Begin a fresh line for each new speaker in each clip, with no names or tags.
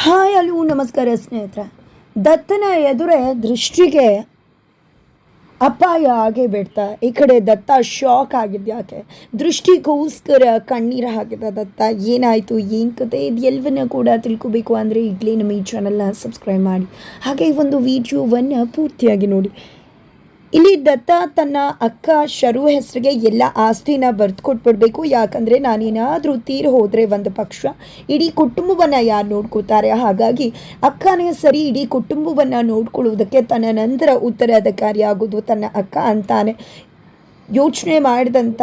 Hi ಅಲ್ಲಿ, ನಮಸ್ಕಾರ ಸ್ನೇಹಿತರೆ. ದತ್ತನ ಎದುರೇ ದೃಷ್ಟಿಗೆ ಅಪಾಯ ಆಗೇ ಬಿಡ್ತಾ, ಈ ಕಡೆ ದತ್ತ ಶಾಕ್ ಆಗಿದ್ದು ಯಾಕೆ ದೃಷ್ಟಿಗೋಸ್ಕರ ಕಣ್ಣೀರು ಹಾಕಿದ ದತ್ತ, ಏನಾಯಿತು, ಏನು ಕತೆ ಇದು ಎಲ್ಲವನ್ನ ಕೂಡ ತಿಳ್ಕೊಬೇಕು ಅಂದರೆ ಈಗಲೇ ನಮ್ಮ ಈ ಚಾನಲ್ನ ಸಬ್ಸ್ಕ್ರೈಬ್ ಮಾಡಿ. ಹಾಗೆ ಈ ಒಂದು ವಿಡಿಯೋವನ್ನು ಪೂರ್ತಿಯಾಗಿ ನೋಡಿ. ಇಲ್ಲಿ ದತ್ತ ತನ್ನ ಅಕ್ಕ ಶರು ಹೆಸರಿಗೆ ಎಲ್ಲ ಆಸ್ತಿನ ಬರೆದು ಕೊಟ್ಬಿಡ್ಬೇಕು. ಯಾಕಂದರೆ ನಾನೇನಾದರೂ ತೀರಿ ಹೋದರೆ ಒಂದು ಪಕ್ಷ ಇಡೀ ಕುಟುಂಬವನ್ನು ಯಾರು ನೋಡ್ಕೋತಾರೆ ಹಾಗಾಗಿ ಅಕ್ಕನೇ ಸರಿ, ಇಡೀ ಕುಟುಂಬವನ್ನು ನೋಡ್ಕೊಳ್ಳುವುದಕ್ಕೆ ತನ್ನ ನಂತರ ಉತ್ತರಾಧಿಕಾರಿ ಆಗೋದು ತನ್ನ ಅಕ್ಕ ಅಂತಾನೆ ಯೋಚನೆ ಮಾಡಿದಂಥ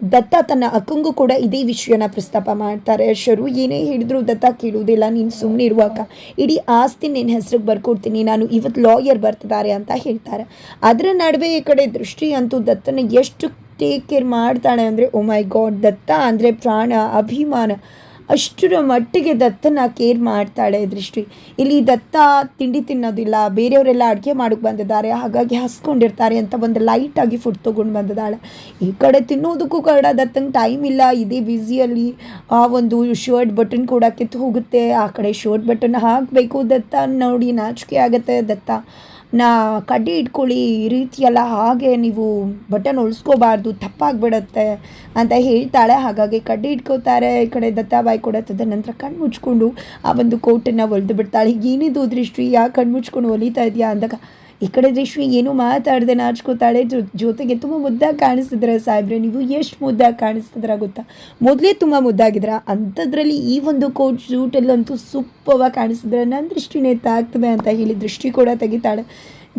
ದತ್ತ ತನ್ನ ಅಕ್ಕಂಗೂ ಕೂಡ ಇದೇ ವಿಷಯನ ಪ್ರಸ್ತಾಪ ಮಾಡ್ತಾರೆ. ಶರು ಏನೇ ಹೇಳಿದ್ರು ದತ್ತ ಕೇಳುವುದಿಲ್ಲ. ನೀನು ಸುಮ್ಮನೆ ಇರುವಾಗ ಇಡೀ ಆಸ್ತಿ ನಿನ್ನ ಹೆಸ್ರಿಗೆ ಬರ್ಕೊಡ್ತೀನಿ. ನಾನು ಇವತ್ತು ಲಾಯರ್ ಬರ್ತಿದ್ದಾರೆ ಅಂತ ಹೇಳ್ತಾರೆ. ಅದರ ನಡುವೆ ಈ ಕಡೆ ದೃಷ್ಟಿ ಅಂತೂ ದತ್ತನ ಎಷ್ಟು ಟೇಕ್ ಕೇರ್ ಮಾಡ್ತಾಳೆ ಅಂದರೆ, ಓ ಮೈ ಗಾಡ್, ದತ್ತ ಅಂದರೆ ಪ್ರಾಣ, ಅಭಿಮಾನ. ಅಷ್ಟರ ಮಟ್ಟಿಗೆ ದತ್ತನ ಕೇರ್ ಮಾಡ್ತಾಳೆ ದೃಷ್ಟಿ. ಇಲ್ಲಿ ದತ್ತ ತಿಂಡಿ ತಿನ್ನೋದಿಲ್ಲ, ಬೇರೆಯವರೆಲ್ಲ ಅಡುಗೆ ಮಾಡೋಕ್ಕೆ ಬಂದಿದ್ದಾರೆ, ಹಾಗಾಗಿ ಹಸ್ಕೊಂಡಿರ್ತಾರೆ ಅಂತ ಒಂದು ಲೈಟಾಗಿ ಫುಡ್ ತೊಗೊಂಡು ಬಂದಿದ್ದಾಳೆ. ಈ ಕಡೆ ತಿನ್ನೋದಕ್ಕೂ ಕೂಡ ದತ್ತಂಗೆ ಟೈಮ್ ಇಲ್ಲ, ಇದೇ ಬ್ಯುಸಿಯಲ್ಲಿ ಆ ಒಂದು ಶರ್ಟ್ ಬಟನ್ ಕೂಡ ಕಿತ್ತು ಹೋಗುತ್ತೆ, ಆ ಕಡೆ ಶರ್ಟ್ ಬಟನ್ ಹಾಕಬೇಕು ದತ್ತ, ನೋಡಿ ನಾಚಿಕೆ ಆಗುತ್ತೆ ದತ್ತ. ನಾ ಕಡ್ಡಿ ಇಟ್ಕೊಳ್ಳಿ ಈ ರೀತಿಯೆಲ್ಲ ಹಾಗೆ ನೀವು ಬಟನ್ ಉಳಿಸ್ಕೋಬಾರ್ದು, ತಪ್ಪಾಗ್ಬಿಡತ್ತೆ ಅಂತ ಹೇಳ್ತಾಳೆ. ಹಾಗಾಗಿ ಕಡ್ಡಿ ಇಟ್ಕೋತಾರೆ ಈ ಕಡೆ ದತ್ತಾಬಾಯಿ ಕೂಡ ತದನಂತರ ಕಣ್ಣು ಮುಚ್ಕೊಂಡು ಆ ಒಂದು ಕೋಟನ್ನು ಹೊಲ್ದು ಬಿಡ್ತಾಳೆ. ಏನಿದು ದೃಷ್ಟಿ? ಯಾಕೆ ಕಣ್ಣು ಮುಚ್ಕೊಂಡು ಹೊಲಿತಾ ಇದೆಯಾ ಅಂದಾಗ ಈ ಕಡೆ ರೇಷ್ಮಿ ಏನು ಮಾತಾಡದೆ ನಾಚ್ಕೋತಾಳೆ. ಜೊತೆಗೆ ತುಂಬ ಮುದ್ದಾಗಿ ಕಾಣಿಸ್ತಿದ್ರೆ ಸಾಹೇಬ್ರೆ, ನೀವು ಎಷ್ಟು ಮುದ್ದಾಗಿ ಕಾಣಿಸ್ತಿದ್ರ ಗೊತ್ತಾ? ಮೊದಲೇ ತುಂಬ ಮುದ್ದಾಗಿದ್ರ. ಅಂಥದ್ರಲ್ಲಿ ಈ ಒಂದು ಕೋಟ್ ಶೂಟಲ್ಲಂತೂ ಸೂಪವಾಗಿ ಕಾಣಿಸಿದ್ರೆ ನನ್ನ ದೃಷ್ಟಿನೇ ತಾಗ್ತದೆ ಅಂತ ಹೇಳಿ ದೃಷ್ಟಿ ಕೂಡ ತೆಗಿತಾಳೆ.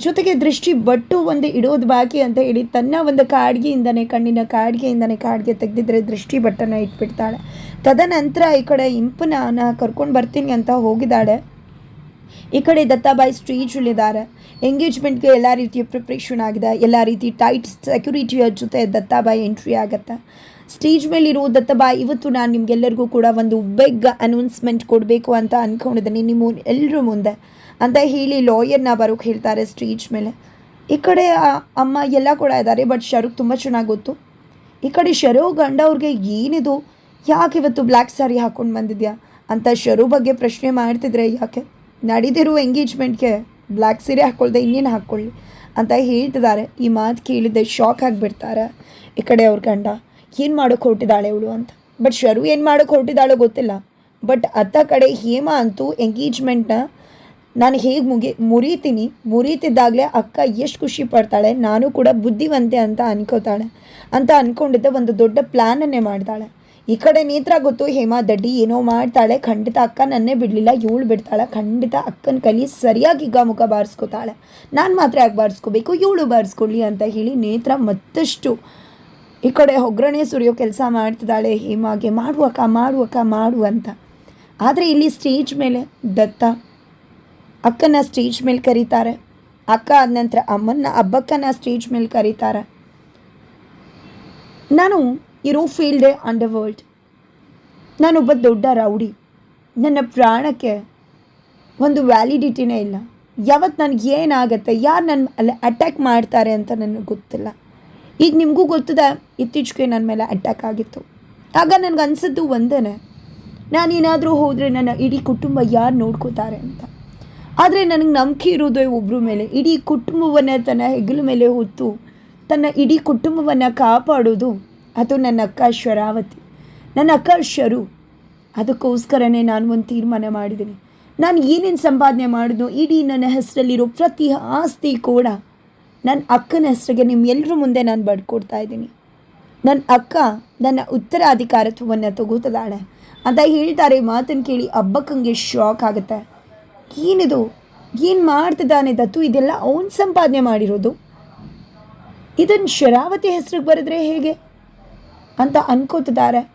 ಜೊತೆಗೆ ದೃಷ್ಟಿ ಬಟ್ಟು ಒಂದು ಇಡೋದು ಬಾಕಿ ಅಂತ ಹೇಳಿ ತನ್ನ ಒಂದು ಕಾಡ್ಗೆಯಿಂದನೇ, ಕಣ್ಣಿನ ಕಾಡ್ಗೆಯಿಂದನೇ ಕಾಡ್ಗೆ ತೆಗೆದಿದ್ರೆ ದೃಷ್ಟಿ ಬಟ್ಟನ ಇಟ್ಬಿಡ್ತಾಳೆ. ತದನಂತರ ಈ ಕಡೆ ಇಂಪನ ಕರ್ಕೊಂಡು ಬರ್ತೀನಿ ಅಂತ ಹೋಗಿದ್ದಾಳೆ. ಈ ಕಡೆ ದತ್ತಾಬಾಯಿ ಸ್ಟೇಜಲ್ಲಿದ್ದಾರೆ ಎಂಗೇಜ್ಮೆಂಟ್ಗೆ ಎಲ್ಲ ರೀತಿಯ ಪ್ರಿಪ್ರೇಷನ್ ಆಗಿದೆ. ಎಲ್ಲ ರೀತಿ ಟೈಟ್ ಸೆಕ್ಯೂರಿಟಿಯ ಜೊತೆ ದತ್ತಾಬಾಯಿ ಎಂಟ್ರಿ ಆಗುತ್ತೆ. ಸ್ಟೇಜ್ ಮೇಲಿರೋ ದತ್ತಾಬಾಯಿ, ಇವತ್ತು ನಾನು ನಿಮಗೆಲ್ಲರಿಗೂ ಕೂಡ ಒಂದು ಬೆಗ್ ಅನೌನ್ಸ್ಮೆಂಟ್ ಕೊಡಬೇಕು ಅಂತ ಅಂದ್ಕೊಂಡಿದ್ದೀನಿ ನಿಮ್ಮ ಎಲ್ಲರ ಮುಂದೆ. ಅಂತ ಹೇಳಿ ಲಾಯರ್ನ ಬರೋಕ್ಕೆ ಹೇಳ್ತಾರೆ ಸ್ಟೇಜ್ ಮೇಲೆ. ಈ ಕಡೆ ಅಮ್ಮ ಎಲ್ಲ ಕೂಡ ಇದ್ದಾರೆ ಬಟ್ ಶರುಕ್ ತುಂಬ ಚೆನ್ನಾಗಿ ಗೊತ್ತು. ಈ ಕಡೆ ಶರು ಗಂಡ ಅವ್ರಿಗೆ ಏನಿದು? ಯಾಕೆ ಇವತ್ತು ಬ್ಲ್ಯಾಕ್ ಸ್ಯಾರಿ ಹಾಕ್ಕೊಂಡು ಬಂದಿದ್ಯಾ? ಅಂತ ಶರು ಬಗ್ಗೆ ಪ್ರಶ್ನೆ ಮಾಡ್ತಿದ್ರೆ ಯಾಕೆ? ನಡೀದಿರೋ ಎಂಗೇಜ್ಮೆಂಟ್ಗೆ ಬ್ಲ್ಯಾಕ್ ಸೀರೆ ಹಾಕ್ಕೊಳ್ದೆ ಇನ್ನೇನು ಹಾಕ್ಕೊಳ್ಳಿ ಅಂತ ಹೇಳ್ತಿದ್ದಾರೆ ಈ ಮಾತು ಕೇಳಿದ್ದೆ ಶಾಕ್ ಆಗಿಬಿಡ್ತಾರೆ. ಈ ಕಡೆ ಅವ್ರ ಗಂಡ, ಏನು ಮಾಡೋಕ್ಕೆ ಹೊರಟಿದ್ದಾಳೆ ಅವಳು ಅಂತ. ಬಟ್ ಶರು ಏನು ಮಾಡೋಕ್ಕೆ ಹೊರಟಿದ್ದಾಳೋ ಗೊತ್ತಿಲ್ಲ. ಬಟ್ ಅತ್ತ ಕಡೆ ಹೇಮ ಅಂತೂ ಎಂಗೇಜ್ಮೆಂಟ್ನ ನಾನು ಹೇಗೆ ಮುಗಿ, ಮುರಿತೀನಿ, ಮುರಿತಿದ್ದಾಗಲೇ ಅಕ್ಕ ಎಷ್ಟು ಖುಷಿ ಪಡ್ತಾಳೆ, ನಾನು ಕೂಡ ಬುದ್ಧಿವಂತೆ ಅಂತ ಅನ್ಕೋತಾಳೆ. ಅಂತ ಅಂದ್ಕೊಂಡಿದ್ದ ಒಂದು ದೊಡ್ಡ ಪ್ಲ್ಯಾನನ್ನೇ ಮಾಡ್ತಾಳೆ ಈ ಕಡೆ ನೇತ್ರ ಗೊತ್ತು, ಹೇಮಾ ದಡ್ಡಿ ಏನೋ ಮಾಡ್ತಾಳೆ, ಖಂಡಿತ ಅಕ್ಕ ನನ್ನೇ ಬಿಡಲಿಲ್ಲ, ಇವಳು ಬಿಡ್ತಾಳೆ, ಖಂಡಿತ ಅಕ್ಕನ ಕಲಿ ಸರಿಯಾಗಿ ಈಗ ಮುಖ ಬಾರಿಸ್ಕೋತಾಳೆ. ನಾನು ಮಾತ್ರ ಯಾಕೆ ಬಾರಿಸ್ಕೋಬೇಕು, ಇವಳು ಬಾರಿಸ್ಕೊಳ್ಳಿ ಅಂತ ಹೇಳಿ ನೇತ್ರ ಮತ್ತಷ್ಟು ಈ ಕಡೆ ಒಗ್ಗರಣೆ ಸುರಿಯೋ ಕೆಲಸ ಮಾಡ್ತಿದ್ದಾಳೆ, ಹೇಮಾಗೆ ಮಾಡುವಕ್ಕ ಮಾಡುವಕ್ಕ ಮಾಡು ಅಂತ. ಆದರೆ ಇಲ್ಲಿ ಸ್ಟೇಜ್ ಮೇಲೆ ದತ್ತ ಅಕ್ಕನ ಸ್ಟೇಜ್ ಮೇಲೆ ಕರೀತಾರೆ. ಅಕ್ಕ ಆದ ನಂತರ ಅಮ್ಮನ ಅಬ್ಬಕ್ಕನ ಸ್ಟೇಜ್ ಮೇಲೆ ಕರೀತಾರೆ. ನಾನು ಇರೋ ಫೀಲ್ಡೇ ಅಂಡರ್ ವರ್ಲ್ಡ್ ನಾನೊಬ್ಬ ದೊಡ್ಡ ರೌಡಿ. ನನ್ನ ಪ್ರಾಣಕ್ಕೆ ಒಂದು ವ್ಯಾಲಿಡಿಟಿನೇ ಇಲ್ಲ. ಯಾವತ್ತು ನನಗೆ ಏನಾಗುತ್ತೆ, ಯಾರು ನನ್ನ ಅಲ್ಲಿ ಅಟ್ಯಾಕ್ ಮಾಡ್ತಾರೆ ಅಂತ ನನಗೆ ಗೊತ್ತಿಲ್ಲ. ಈಗ ನಿಮಗೂ ಗೊತ್ತಿದೆ, ಇತ್ತೀಚೆಗೆ ನನ್ನ ಮೇಲೆ ಅಟ್ಯಾಕ್ ಆಗಿತ್ತು. ಆಗ ನನಗೆ ಅನಿಸಿದ್ದು ಒಂದೇ ನಾನೇನಾದರೂ ಹೋದರೆ ನನ್ನ ಇಡೀ ಕುಟುಂಬ ಯಾರು ನೋಡ್ಕೋತಾರೆ ಅಂತ. ಆದರೆ ನನಗೆ ನಂಬಿಕೆ ಇರೋದೇ ಒಬ್ಬರ ಮೇಲೆ, ಇಡೀ ಕುಟುಂಬವನ್ನು ತನ್ನ ಹೆಗಲ ಮೇಲೆ ಹೊತ್ತು ತನ್ನ ಇಡೀ ಕುಟುಂಬವನ್ನು ಕಾಪಾಡೋದು ಅದು ನನ್ನ ಅಕ್ಕ ಶರಾವತಿ. ನನ್ನ ಅಕ್ಕ ಶರು. ಅದಕ್ಕೋಸ್ಕರನೇ ನಾನು ಒಂದು ತೀರ್ಮಾನ ಮಾಡಿದ್ದೀನಿ. ನಾನು ಏನೇನು ಸಂಪಾದನೆ ಮಾಡಿದ್ನೋ, ಇಡೀ ನನ್ನ ಹೆಸರಲ್ಲಿರೋ ಪ್ರತಿ ಆಸ್ತಿ ಕೂಡ ನನ್ನ ಅಕ್ಕನ ಹೆಸರಿಗೆ ನಿಮ್ಮೆಲ್ಲರ ಮುಂದೆ ನಾನು ಬಡ್ಕೊಡ್ತಾ ಇದ್ದೀನಿ. ನನ್ನ ಅಕ್ಕ ನನ್ನ ಉತ್ತರಾಧಿಕಾರತ್ವವನ್ನು ತಗೋತದಾಳೆ. ಅಂತ ಹೇಳ್ತಾರೆ ಮಾತನ್ನು ಕೇಳಿ ಹಬ್ಬಕ್ಕಂಗೆ ಶಾಕ್ ಆಗುತ್ತೆ. ಏನಿದು? ಏನು ಮಾಡ್ತಿದ್ದಾನೆ ದತ್ತು? ಇದೆಲ್ಲ ಅವನು ಸಂಪಾದನೆ ಮಾಡಿರೋದು. ಇದನ್ನು ಶರಾವತಿ ಹೆಸ್ರಿಗೆ ಬರೆದ್ರೆ ಹೇಗೆ? ಅಂತ ಅನ್ಕೋತಿದ್ದಾರೆ.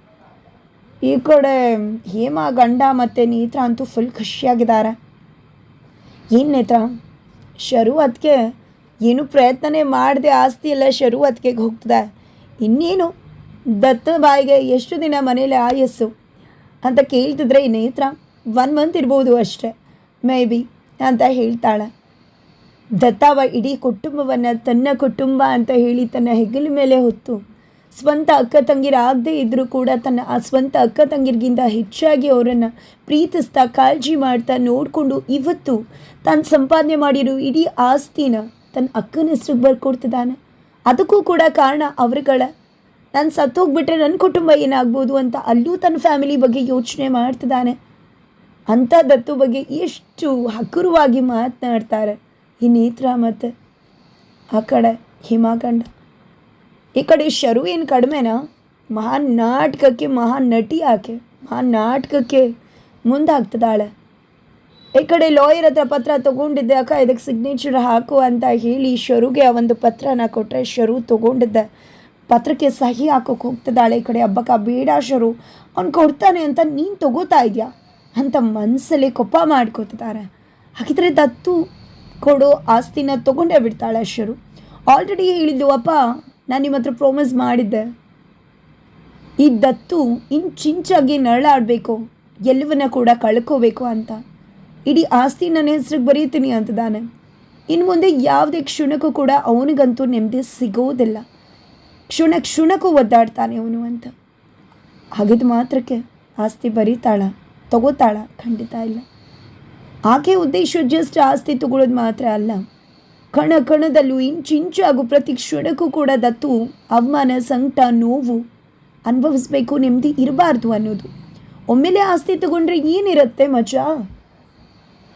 ಈ ಕಡೆ ಹೇಮ, ಗಂಡ ಮತ್ತು ನೇತ್ರ ಅಂತೂ ಫುಲ್ ಖುಷಿಯಾಗಿದ್ದಾರೆ. ಏನು ನೇತ್ರ? ಶರು ಅದಕ್ಕೆ ಏನು ಪ್ರಯತ್ನನೇ ಮಾಡದೆ ಆಸ್ತಿ ಎಲ್ಲ ಅದಕ್ಕೆ ಹೋಗ್ತದೆ. ಇನ್ನೇನು? ದತ್ತ ಬಾಯಿಗೆ ಎಷ್ಟು ದಿನ ಮನೇಲಿ ಆಯಸ್ಸು ಅಂತ ಕೇಳ್ತಿದ್ರೆ ಈ ನೇತ್ರ ಒನ್ ಮಂತ್ ಇರ್ಬೋದು ಅಷ್ಟೇ ಮೇ ಬಿ ಅಂತ ಹೇಳ್ತಾಳೆ. ದತ್ತಾವ ಇಡೀ ಕುಟುಂಬವನ್ನು ತನ್ನ ಕುಟುಂಬ ಅಂತ ಹೇಳಿ ತನ್ನ ಹೆಗಲ ಮೇಲೆ ಹೊತ್ತು ಸ್ವಂತ ಅಕ್ಕ ತಂಗಿರಾಗದೇ ಇದ್ದರೂ ಕೂಡ ತನ್ನ ಆ ಸ್ವಂತ ಅಕ್ಕ ತಂಗಿರಿಗಿಂತ ಹೆಚ್ಚಾಗಿ ಅವರನ್ನು ಪ್ರೀತಿಸ್ತಾ, ಕಾಳಜಿ ಮಾಡ್ತಾ ನೋಡಿಕೊಂಡು ಇವತ್ತು ತಾನು ಸಂಪಾದನೆ ಮಾಡಿರೋ ಇಡೀ ಆಸ್ತಿನ ತನ್ನ ಅಕ್ಕನ ಹೆಸ್ರಿಗೆ ಬರ್ಕೊಡ್ತಿದ್ದಾನೆ. ಅದಕ್ಕೂ ಕೂಡ ಕಾರಣ ಅವರುಗಳ. ನಾನು ಸತ್ತೋಗ್ಬಿಟ್ರೆ ನನ್ನ ಕುಟುಂಬ ಏನಾಗ್ಬೋದು ಅಂತ ಅಲ್ಲೂ ತನ್ನ ಫ್ಯಾಮಿಲಿ ಬಗ್ಗೆ ಯೋಚನೆ ಮಾಡ್ತಿದ್ದಾನೆ. ಅಂಥ ದತ್ತು ಬಗ್ಗೆ ಎಷ್ಟು ಹಗುರವಾಗಿ ಮಾತನಾಡ್ತಾರೆ ಈ ನೇತ್ರ ಮತ್ತು ಆ ಕಡೆ ಹಿಮಾಖಂಡ ಈ ಕಡೆ ಶರು ಏನು ಕಡಿಮೆನಾ? ಮಹಾನ್ ನಾಟಕಕ್ಕೆ ಮಹಾನ್ ನಟಿ ಆಕೆ. ಮಹಾನ್ ನಾಟಕಕ್ಕೆ ಮುಂದಾಗ್ತದಾಳೆ ಈ ಕಡೆ ಲಾಯರ್ ಹತ್ರ ಪತ್ರ ತೊಗೊಂಡಿದ್ದೆ, ಅಕ್ಕ, ಇದಕ್ಕೆ ಸಿಗ್ನೇಚರ್ ಹಾಕು ಅಂತ ಹೇಳಿ ಶರುಗೆ ಆ ಒಂದು ಪತ್ರನ ಕೊಟ್ಟರೆ ಶರು ತೊಗೊಂಡಿದ್ದೆ ಪತ್ರಕ್ಕೆ ಸಹಿ ಹಾಕೋಕೆ ಹೋಗ್ತದಾಳೆ ಈ ಕಡೆ. ಹಬ್ಬಕ್ಕ, ಬೇಡ ಶರು, ಅವ್ನು ಕೊಡ್ತಾನೆ ಅಂತ ನೀನು ತಗೋತಾ ಇದೆಯಾ? ಅಂತ ಮನಸ್ಸಲ್ಲಿ ಕೊಪ್ಪ ಮಾಡ್ಕೋತಿದ್ದಾರೆ ಹಾಗಿದ್ರೆ ದತ್ತು ಕೊಡೋ ಆಸ್ತಿನ ತೊಗೊಂಡೇ ಬಿಡ್ತಾಳೆ ಶರು. ಆಲ್ರೆಡಿ ಹೇಳಿದ್ದು ಅಪ್ಪ ನಾನು ನಿಮ್ಮ ಹತ್ರ ಪ್ರಾಮಿಸ್ ಮಾಡಿದ್ದೆ. ಈ ದತ್ತು ಇಂಚಿಂಚಾಗಿ ನರಳಾಡಬೇಕು. ಎಲ್ಲವನ್ನ ಕೂಡ ಕಳ್ಕೋಬೇಕು ಅಂತ. ಇಡೀ ಆಸ್ತಿ ನನ್ನ ಹೆಸ್ರಿಗೆ ಬರೀತೀನಿ ಅಂತದಾನೆ ಇನ್ನು ಮುಂದೆ ಯಾವುದೇ ಕ್ಷಣಕ್ಕೂ ಕೂಡ ಅವನಿಗಂತೂ ನೆಮ್ಮದಿ ಸಿಗೋದಿಲ್ಲ. ಕ್ಷಣ ಕ್ಷಣಕ್ಕೂ ಒದ್ದಾಡ್ತಾನೆ ಅವನು ಅಂತ. ಹಾಗಿದ್ದು ಮಾತ್ರಕ್ಕೆ ಆಸ್ತಿ ಬರೀತಾಳ, ತಗೋತಾಳ ಖಂಡಿತ ಇಲ್ಲ. ಆಕೆ ಉದ್ದೇಶ ಜಸ್ಟ್ ಆಸ್ತಿ ತಗೊಳ್ಳೋದು ಮಾತ್ರ ಅಲ್ಲ. ಕಣ ಕಣದಲ್ಲೂ ಇಂಚಿಂಚಾಗೂ ಪ್ರತಿ ಕ್ಷಣಕ್ಕೂ ಕೂಡ ದತ್ತು, ಅವಮಾನ, ಸಂಕಟ, ನೋವು ಅನುಭವಿಸ್ಬೇಕು, ನೆಮ್ಮದಿ ಇರಬಾರ್ದು ಅನ್ನೋದು. ಒಮ್ಮೆಲೆ ಆಸ್ತಿ ತಗೊಂಡ್ರೆ ಏನಿರುತ್ತೆ ಮಜಾ?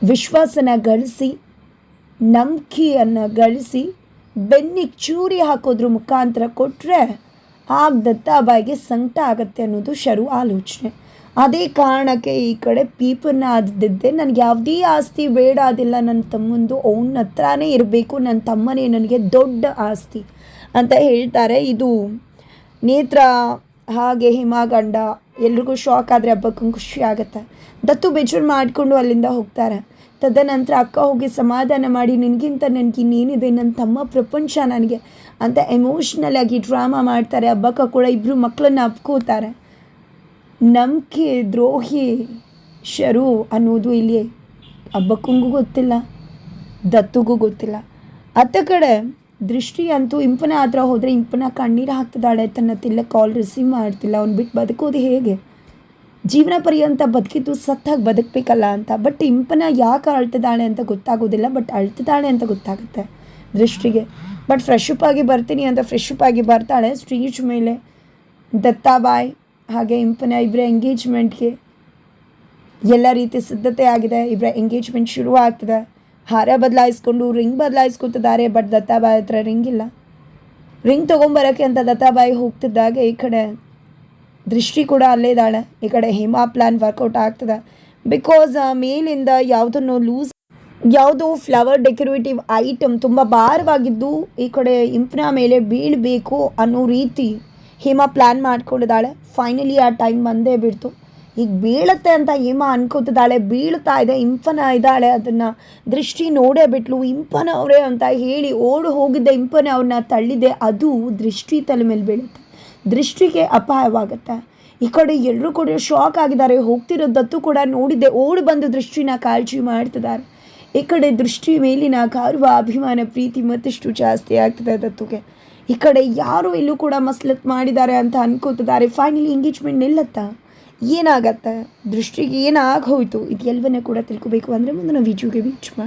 ವಿಶ್ವಾಸನ ಗಳಿಸಿ, ನಂಬಿಕೆಯನ್ನು ಗಳಿಸಿ, ಬೆನ್ನಿಗೆ ಚೂರಿ ಹಾಕೋದ್ರ ಮುಖಾಂತರ ಕೊಟ್ಟರೆ ಆಗ ದತ್ತಾಬಾಯಿಗೆ ಸಂಕಟ ಆಗತ್ತೆ ಅನ್ನೋದು ಶರು ಆಲೋಚನೆ. ಅದೇ ಕಾರಣಕ್ಕೆ ಈ ಕಡೆ ಪೀಪನ್ನ ಆದಿದ್ದೆ ನನಗೆ ಯಾವುದೇ ಆಸ್ತಿ ಬೇಡ, ಅದಿಲ್ಲ. ನನ್ನ ತಮ್ಮಂದು ಅವನ ಹತ್ರನೇ ಇರಬೇಕು. ನನ್ನ ತಮ್ಮನೇ ನನಗೆ ದೊಡ್ಡ ಆಸ್ತಿ ಅಂತ ಹೇಳ್ತಾರೆ. ಇದು ನೇತ್ರ, ಹಾಗೆ ಹಿಮಾಗಂಡ, ಎಲ್ರಿಗೂ ಶಾಕ್ ಆದರೆ ಹಬ್ಬಕ್ಕೂ ಖುಷಿ ಆಗುತ್ತೆ. ದತ್ತು ಬೇಜಾರು ಮಾಡಿಕೊಂಡು ಅಲ್ಲಿಂದ ಹೋಗ್ತಾರೆ. ತದನಂತರ ಅಕ್ಕ ಹೋಗಿ ಸಮಾಧಾನ ಮಾಡಿ, ನಿನಗಿಂತ ನನಗೆ ಇನ್ನೇನಿದೆ? ನನ್ನ ತಮ್ಮ ಪ್ರಪಂಚ ನನಗೆ. ಅಂತ ಎಮೋಷ್ನಲ್ ಆಗಿ ಡ್ರಾಮಾ ಮಾಡ್ತಾರೆ. ಹಬ್ಬಕ್ಕ ಕೂಡ ಇಬ್ಬರು ಮಕ್ಕಳನ್ನ ಅಪ್ಕೋತಾರೆ. ನಂಬಿಕೆ ದ್ರೋಹಿ ಶರು ಅನ್ನೋದು ಇಲ್ಲಿ ಹಬ್ಬಕ್ಕಂಗೂ ಗೊತ್ತಿಲ್ಲ, ದತ್ತುಗೂ ಗೊತ್ತಿಲ್ಲ. ಅತ್ತ ಕಡೆ ದೃಷ್ಟಿ ಅಂತೂ ಇಂಪನ ಆದ್ರೆ ಹೋದರೆ ಇಂಪನ ಕಣ್ಣೀರು ಹಾಕ್ತಿದ್ದಾಳೆ, ತನ್ನ ತಿಲ್ಲ ಕಾಲ್ ರಿಸೀವ್ ಮಾಡ್ತಿಲ್ಲ, ಅವ್ನು ಬಿಟ್ಟು ಬದುಕೋದು ಹೇಗೆ? ಜೀವನ ಪರ್ಯಂತ ಬದುಕಿದ್ದು ಸತ್ತಾಗಿ ಬದುಕಬೇಕಲ್ಲ ಅಂತ. ಬಟ್ ಇಂಪನ ಯಾಕೆ ಅಳ್ತಿದ್ದಾಳೆ ಅಂತ ಗೊತ್ತಾಗೋದಿಲ್ಲ, ಬಟ್ ಅಳ್ತಿದ್ದಾಳೆ ಅಂತ ಗೊತ್ತಾಗುತ್ತೆ ದೃಷ್ಟಿಗೆ. ಬಟ್ ಫ್ರೆಶ್ ಅಪ್ ಆಗಿ ಬರ್ತೀನಿ ಅಂತ, ಫ್ರೆಶ್ ಅಪ್ ಆಗಿ ಬರ್ತಾಳೆ, ಸ್ಟೇಜ್ ಮೇಲೆ ದತ್ತಾಬಾಯ್ ಹಾಗೆ ಇಂಪನ ಇಬ್ಬರ ಎಂಗೇಜ್ಮೆಂಟ್ಗೆ ಎಲ್ಲ ರೀತಿ ಸಿದ್ಧತೆ ಆಗಿದೆ. ಇಬ್ಬರ ಎಂಗೇಜ್ಮೆಂಟ್ ಶುರು ಆಗ್ತದೆ ಹಾರ ಬದಲಾಯಿಸ್ಕೊಂಡು ರಿಂಗ್ ಬದಲಾಯಿಸ್ಕೊತಿದ್ದಾರೆ, ಬಟ್ ದತ್ತಾಬಾಯಿ ಹತ್ರ ರಿಂಗ್ ಇಲ್ಲ. ರಿಂಗ್ ತೊಗೊಂಬರೋಕ್ಕೆ ಅಂತ ದತ್ತಾಬಾಯಿ ಹೋಗ್ತಿದ್ದಾಗ ಈ ಕಡೆ ದೃಷ್ಟಿ ಕೂಡ ಅಲ್ಲೇ ಇದ್ದಾಳೆ. ಈ ಕಡೆ ಹಿಮಾ ಪ್ಲ್ಯಾನ್ ವರ್ಕೌಟ್ ಆಗ್ತದೆ. ಬಿಕಾಸ್ ಮೇಲಿಂದ ಯಾವುದನ್ನು ಲೂಸ್ ಯಾವುದೋ ಫ್ಲವರ್ ಡೆಕೋರೇಟಿವ್ ಐಟಮ್ ತುಂಬ ಭಾರವಾಗಿದ್ದು ಈ ಕಡೆ ಇಂಪ್ನ ಮೇಲೆ ಬೀಳಬೇಕು ಅನ್ನೋ ರೀತಿ ಹೇಮಾ ಪ್ಲ್ಯಾನ್ ಮಾಡ್ಕೊಂಡಿದ್ದಾಳೆ. ಫೈನಲಿ ಆ ಟೈಮ್ ಬಂದೇ ಬಿಡ್ತು. ಈಗ ಬೀಳುತ್ತೆ ಅಂತ ಹೇಮಾ ಅನ್ಕೋತಿದ್ದಾಳೆ. ಬೀಳ್ತಾ ಇದೆ ಇಂಪನ ಇದ್ದಾಳೆ. ಅದನ್ನು ದೃಷ್ಟಿ ನೋಡೇ ಬಿಟ್ಲು. ಇಂಪನ ಅವರೇ ಅಂತ ಹೇಳಿ ಓಡು ಹೋಗಿದ್ದ ಇಂಪನ ಅವ್ರನ್ನ ತಳ್ಳಿದೆ. ಅದು ದೃಷ್ಟಿ ತಲೆ ಮೇಲೆ ಬೀಳುತ್ತೆ. ದೃಷ್ಟಿಗೆ ಅಪಾಯವಾಗುತ್ತೆ. ಈ ಕಡೆ ಎಲ್ಲರೂ ಕೂಡ ಶಾಕ್ ಆಗಿದ್ದಾರೆ. ಹೋಗ್ತಿರೋದತ್ತು ಕೂಡ ನೋಡಿದ್ದೆ. ಓಡಿ ಬಂದು ದೃಷ್ಟಿನ ಕಾಳಜಿ ಮಾಡ್ತಿದ್ದಾರೆ. ಈ ಕಡೆ ದೃಷ್ಟಿ ಮೇಲಿನ ಕಾರುವ ಅಭಿಮಾನ, ಪ್ರೀತಿ ಮತ್ತಷ್ಟು ಜಾಸ್ತಿ ಆಗ್ತದೆ ದತ್ತುಗೆ. ಈ ಕಡೆ ಯಾರು ಇಲ್ಲೂ ಕೂಡ ಮಸ್ಲತ್ ಮಾಡಿದ್ದಾರೆ ಅಂತ ಅನ್ಕೋತಿದ್ದಾರೆ. Finally engagement ನಿಲ್ಲತ್ತಾ? ಏನಾಗತ್ತೆ? ದೃಷ್ಟಿಗೆ ಏನಾಗೋಯ್ತು ಇದು ಎಲ್ಲವನ್ನ ಕೂಡ ತಿಳ್ಕೊಬೇಕು ಅಂದರೆ ಮುಂದಿನ ವಿಡಿಯೋಗೆ ವೀಚ್ ಮಾಡಿ